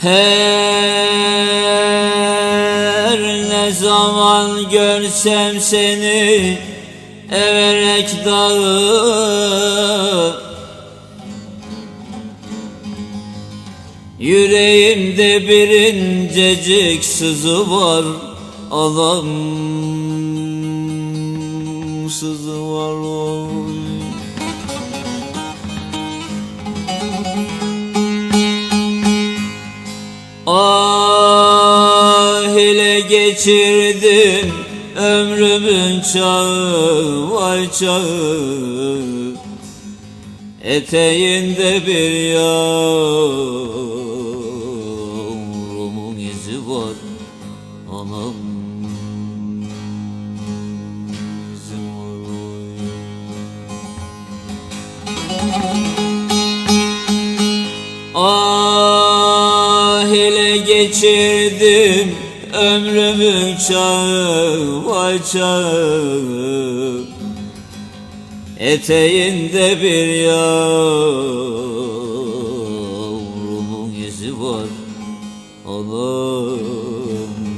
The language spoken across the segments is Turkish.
Her ne zaman görsem seni Everek dağı Yüreğimde bir incecik sızı var Alam sızı var oy. Geçirdim. Ömrümün çağı vay çağı. Eteğinde bir yavrumun izi var. Anam. Ah ile geçirdim ömrümün çağı vay çağı Eteğinde bir yavrumun izi var. Anam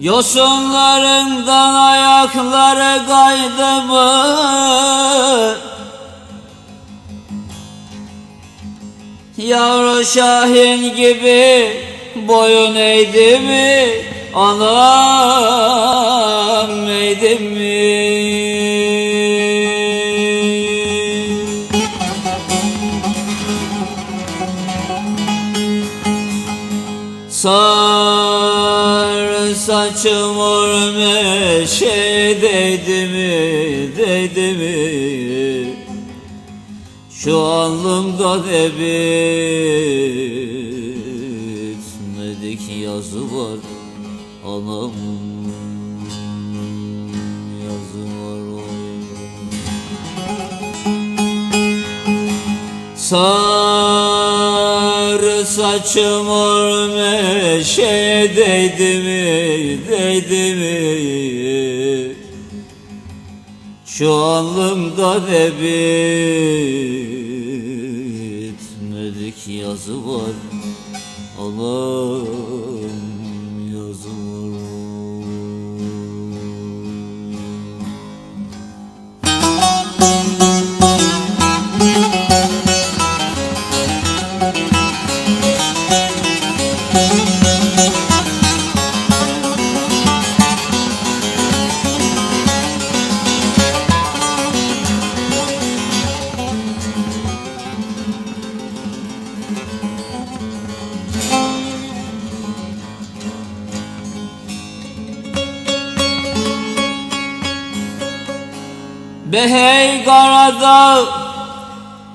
Yosunlarından ayakları kaydı mı? Yavru şahin gibi boyun eğdi mi? Anam eğdi mi? Sar saçım mor meşe değdi mi, değdi mi? Şu alnımda ne bitmedik yazı var Anam yazı var oy. Sarı saçım mor meşe değdi mi, değdi mi? Şu alnımda ne bitmedik yazı var Allah'ım Behey Karadağ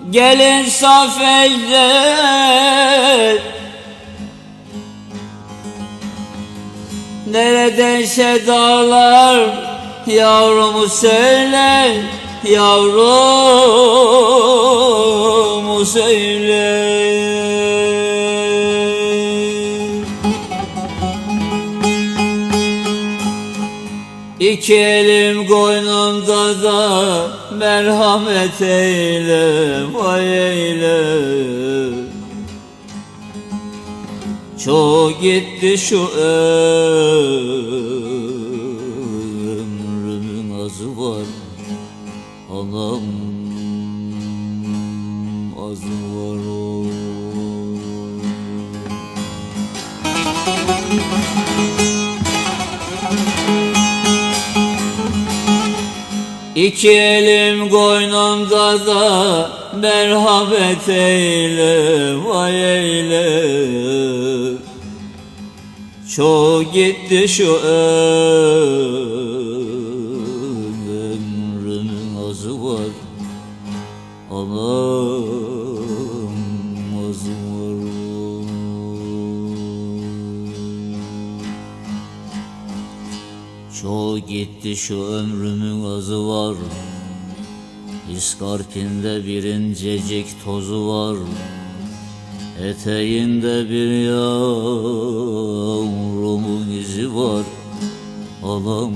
gelin saf eller Neredense dağlar yavrumu söyle Yavrumu söyle İki elim koynumda da merhamet eyle, vay eyle. Çok gitti şu ömrümün azı var. Anam azı İki elim koynumda da merhamet eyle vay eyle. Çok gitti şu ömrümün azı var. Anam Çok gitti şu ömrümün azı var. İskarpinde bir incecik tozu var. Eteğinde bir yavrumun izi var. Alam